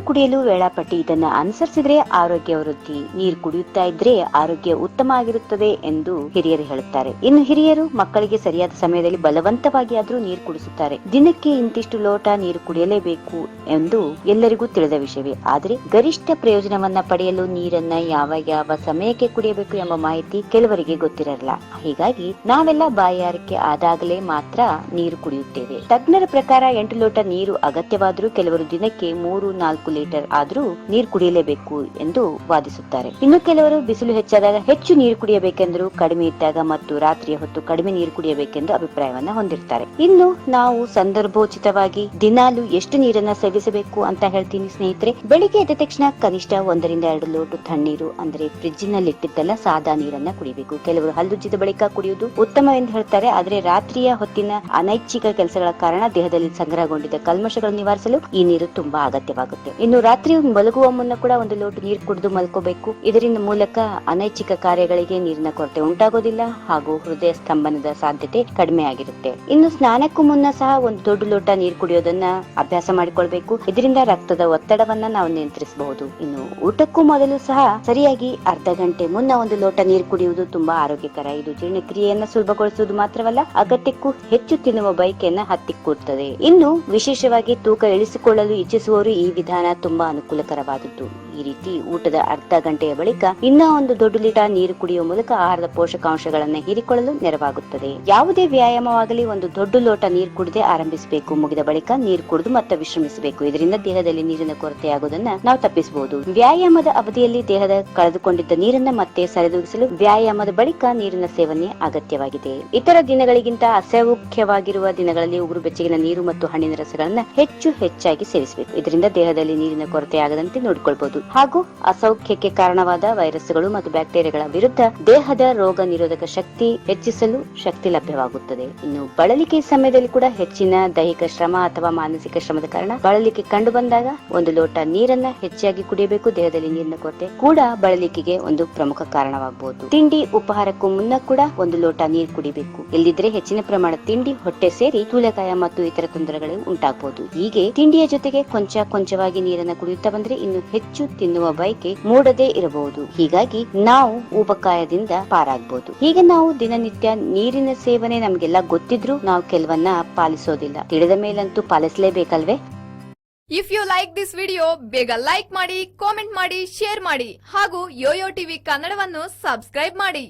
ಕುಡಿಯಲು ವೇಳಾಪಟ್ಟಿ ಇದನ್ನ ಅನುಸರಿಸಿದ್ರೆ ಆರೋಗ್ಯ ವೃದ್ಧಿ. ನೀರು ಕುಡಿಯುತ್ತಾ ಇದ್ರೆ ಆರೋಗ್ಯ ಉತ್ತಮ ಆಗಿರುತ್ತದೆ ಎಂದು ಹಿರಿಯರು ಹೇಳುತ್ತಾರೆ. ಇನ್ನು ಹಿರಿಯರು ಮಕ್ಕಳಿಗೆ ಸರಿಯಾದ ಸಮಯದಲ್ಲಿ ಬಲವಂತವಾಗಿ ಆದರೂ ನೀರು ಕುಡಿಸುತ್ತಾರೆ. ದಿನಕ್ಕೆ ಇಂತಿಷ್ಟು ಲೋಟ ನೀರು ಕುಡಿಯಲೇಬೇಕು ಎಂದು ಎಲ್ಲರಿಗೂ ತಿಳಿದ ವಿಷಯವೇ. ಆದರೆ ಗರಿಷ್ಠ ಪ್ರಯೋಜನವನ್ನ ಪಡೆಯಲು ನೀರನ್ನ ಯಾವ ಯಾವ ಸಮಯಕ್ಕೆ ಕುಡಿಯಬೇಕು ಎಂಬ ಮಾಹಿತಿ ಕೆಲವರಿಗೆ ಗೊತ್ತಿರಲ್ಲ. ಹೀಗಾಗಿ ನಾವೆಲ್ಲ ಬಾಯಾರಿಕೆ ಆದಾಗಲೇ ಮಾತ್ರ ನೀರು ಕುಡಿಯುತ್ತೇವೆ. ತಜ್ಞರ ಪ್ರಕಾರ ಎಂಟು ಲೋಟ ನೀರು ಅಗತ್ಯವಾದರೂ ಕೆಲವರು ದಿನಕ್ಕೆ ಮೂರು ನಾಲ್ಕು ಲೀಟರ್ ಆದ್ರೂ ನೀರು ಕುಡಿಯಲೇಬೇಕು ಎಂದು ವಾದಿಸುತ್ತಾರೆ. ಇನ್ನು ಕೆಲವರು ಬಿಸಿಲು ಹೆಚ್ಚಾದಾಗ ಹೆಚ್ಚು ನೀರು ಕುಡಿಯಬೇಕೆಂದರು ಕಡಿಮೆ ಇದ್ದಾಗ ಮತ್ತು ರಾತ್ರಿಯ ಹೊತ್ತು ಕಡಿಮೆ ನೀರು ಕುಡಿಯಬೇಕೆಂದು ಅಭಿಪ್ರಾಯವನ್ನ ಹೊಂದಿರ್ತಾರೆ. ಇನ್ನು ನಾವು ಸಂದರ್ಭೋಚಿತವಾಗಿ ದಿನಾಲು ಎಷ್ಟು ನೀರನ್ನ ಸೇವಿಸಬೇಕು ಅಂತ ಹೇಳ್ತೀನಿ ಸ್ನೇಹಿತರೆ. ಬೆಳಿಗ್ಗೆ ಎದ್ದ ತಕ್ಷಣ ಕನಿಷ್ಠ ಒಂದರಿಂದ ಎರಡು ಲೋಟ ತಣ್ಣೀರು, ಅಂದ್ರೆ ಫ್ರಿಡ್ಜ್ನಲ್ಲಿ ಇಟ್ಟಿದ್ದೆಲ್ಲ ಸಾದಾ ನೀರನ್ನ ಕುಡಿಬೇಕು. ಕೆಲವರು ಹಲ್ಲುಜ್ಜಿದ ಬಳಿಕ ಕುಡಿಯುವುದು ಉತ್ತಮ ಎಂದು ಹೇಳ್ತಾರೆ. ಆದ್ರೆ ರಾತ್ರಿಯ ಹೊತ್ತಿನ ಅನೈಚ್ಛಿಕ ಕೆಲಸಗಳ ಕಾರಣ ದೇಹದಲ್ಲಿ ಸಂಗ್ರಹಗೊಂಡಿದ್ದ ಕಲ್ಮಶಗಳನ್ನು ನಿವಾರಿಸಲು ಈ ನೀರು ತುಂಬಾ ಅಗತ್ಯವಾಗುತ್ತೆ ಇನ್ನು ರಾತ್ರಿ ಮಲಗುವ ಮುನ್ನ ಕೂಡ ಒಂದು ಲೋಟ ನೀರು ಕುಡಿದು ಮಲ್ಕೋಬೇಕು. ಇದರಿಂದ ಮೂಲಕ ಅನೈಚ್ಛಿಕ ಕಾರ್ಯಗಳಿಗೆ ನೀರಿನ ಕೊರತೆ ಉಂಟಾಗೋದಿಲ್ಲ ಹಾಗೂ ಹೃದಯ ಸ್ತಂಭನದ ಸಾಧ್ಯತೆ ಕಡಿಮೆ ಆಗಿರುತ್ತೆ. ಇನ್ನು ಸ್ನಾನಕ್ಕೂ ಮುನ್ನ ಸಹ ಒಂದು ದೊಡ್ಡ ಲೋಟ ನೀರು ಕುಡಿಯೋದನ್ನ ಅಭ್ಯಾಸ ಮಾಡಿಕೊಳ್ಬೇಕು. ಇದರಿಂದ ರಕ್ತದ ಒತ್ತಡವನ್ನ ನಾವು ನಿಯಂತ್ರಿಸಬಹುದು. ಇನ್ನು ಊಟಕ್ಕೂ ಮೊದಲು ಸಹ ಸರಿಯಾಗಿ ಅರ್ಧ ಗಂಟೆ ಮುನ್ನ ಒಂದು ಲೋಟ ನೀರು ಕುಡಿಯುವುದು ತುಂಬಾ ಆರೋಗ್ಯಕರ. ಇದು ಜೀರ್ಣಕ್ರಿಯೆಯನ್ನ ಸುಲಭಗೊಳಿಸುವುದು ಮಾತ್ರವಲ್ಲ, ಅಗತ್ಯಕ್ಕೂ ಹೆಚ್ಚು ತಿನ್ನುವ ಬೈಕೆಯನ್ನ ಹತ್ತಿಕ್ಕೂಡ್ತದೆ. ಇನ್ನು ವಿಶೇಷವಾಗಿ ತೂಕ ಇಳಿಸಿಕೊಳ್ಳಲು ಇಚ್ಛಿಸುವವರು ಈ ವಿಧಾನ ತುಂಬಾ ಅನುಕೂಲಕರವಾದದ್ದು ಈ ರೀತಿ ಊಟದ ಅರ್ಧ ಗಂಟೆಯ ಬಳಿಕ ಇನ್ನ ಒಂದು ದೊಡ್ಡ ಲೀಟರ್ ನೀರು ಕುಡಿಯುವ ಮೂಲಕ ಆಹಾರದ ಪೋಷಕಾಂಶಗಳನ್ನ ಹೀರಿಕೊಳ್ಳಲು ನೆರವಾಗುತ್ತದೆ. ಯಾವುದೇ ವ್ಯಾಯಾಮವಾಗಲಿ ಒಂದು ದೊಡ್ಡ ಲೋಟ ನೀರು ಕುಡಿದೇ ಆರಂಭಿಸಬೇಕು. ಮುಗಿದ ಬಳಿಕ ನೀರು ಕುಡಿದು ಮತ್ತೆ ವಿಶ್ರಮಿಸಬೇಕು. ಇದರಿಂದ ದೇಹದಲ್ಲಿ ನೀರಿನ ಕೊರತೆಯಾಗುವುದನ್ನು ನಾವು ತಪ್ಪಿಸಬಹುದು. ವ್ಯಾಯಾಮದ ಅವಧಿಯಲ್ಲಿ ದೇಹದ ಕಳೆದುಕೊಂಡಿದ್ದ ನೀರನ್ನ ಮತ್ತೆ ಸರಿದೂಗಿಸಲು ವ್ಯಾಯಾಮದ ಬಳಿಕ ನೀರಿನ ಸೇವನೆ ಅಗತ್ಯವಾಗಿದೆ. ಇತರ ದಿನಗಳಿಗಿಂತ ಅಸೌಖ್ಯವಾಗಿರುವ ದಿನಗಳಲ್ಲಿ ಉಗುರು ಬೆಚ್ಚಗಿನ ನೀರು ಮತ್ತು ಹಣ್ಣಿನ ರಸಗಳನ್ನ ಹೆಚ್ಚು ಹೆಚ್ಚಾಗಿ ಸೇವಿಸಬೇಕು. ಇದರಿಂದ ದೇಹದಲ್ಲಿ ನೀರಿನ ಕೊರತೆ ಆಗದಂತೆ ನೋಡಿಕೊಳ್ಬಹುದು. ಹಾಗೂ ಅಸೌಖ್ಯಕ್ಕೆ ಕಾರಣವಾದ ವೈರಸ್ಗಳು ಮತ್ತು ಬ್ಯಾಕ್ಟೀರಿಯಾಗಳ ವಿರುದ್ಧ ದೇಹದ ರೋಗ ನಿರೋಧಕ ಶಕ್ತಿ ಹೆಚ್ಚಿಸಲು ಶಕ್ತಿ ಲಭ್ಯವಾಗುತ್ತದೆ. ಇನ್ನು ಬಳಲಿಕೆ ಸಮಯದಲ್ಲಿ ಕೂಡ ಹೆಚ್ಚಿನ ದೈಹಿಕ ಶ್ರಮ ಅಥವಾ ಮಾನಸಿಕ ಶ್ರಮದ ಕಾರಣ ಬಳಲಿಕೆ ಕಂಡು ಬಂದಾಗ ಒಂದು ಲೋಟ ನೀರನ್ನ ಹೆಚ್ಚಾಗಿ ಕುಡಿಯಬೇಕು. ದೇಹದಲ್ಲಿ ನೀರಿನ ಕೊರತೆ ಕೂಡ ಬಳಲಿಕೆಗೆ ಒಂದು ಪ್ರಮುಖ ಕಾರಣವಾಗಬಹುದು. ತಿಂಡಿ ಉಪಹಾರಕ್ಕೂ ಮುನ್ನ ಕೂಡ ಒಂದು ಲೋಟ ನೀರು ಕುಡಿಬೇಕು. ಇಲ್ಲದಿದ್ರೆ ಹೆಚ್ಚಿನ ಪ್ರಮಾಣದ ತಿಂಡಿ, ಹೊಟ್ಟೆ ಸೇರಿ ಸ್ಥೂಲಕಾಯ ಮತ್ತು ಇತರ ತೊಂದರೆಗಳು ಉಂಟಾಗಬಹುದು. ಹೀಗೆ ತಿಂಡಿಯ ಜೊತೆಗೆ ಕೊಂಚ ಕೊಂಚವಾಗಿ ನೀರನ್ನ ಕುಡಿಯುತ್ತಾ ಬಂದ್ರೆ ಇನ್ನು ಹೆಚ್ಚು ತಿನ್ನುವ ಬಯಕೆ ಮೂಡದೇ ಇರಬಹುದು. ಹೀಗಾಗಿ ನಾವು ಉಪಕಾಯದಿಂದ ಪಾರಾಗಬಹುದು ಹೀಗೆ ನಾವು ದಿನನಿತ್ಯ ನೀರಿನ ಸೇವನೆ ನಮ್ಗೆಲ್ಲ ಗೊತ್ತಿದ್ರು ನಾವು ಕೆಲವನ್ನ ಪಾಲಿಸೋದಿಲ್ಲ. ತಿಳಿದ ಮೇಲಂತೂ ಪಾಲಿಸಲೇಬೇಕಲ್ವೇ? If you like this video ಬೇಗ ಲೈಕ್ ಮಾಡಿ ಕಾಮೆಂಟ್ ಮಾಡಿ ಶೇರ್ ಮಾಡಿ ಹಾಗೂ ಯೋಯೋ ಟಿವಿ ಕನ್ನಡವನ್ನು ಸಬ್ಸ್ಕ್ರೈಬ್ ಮಾಡಿ.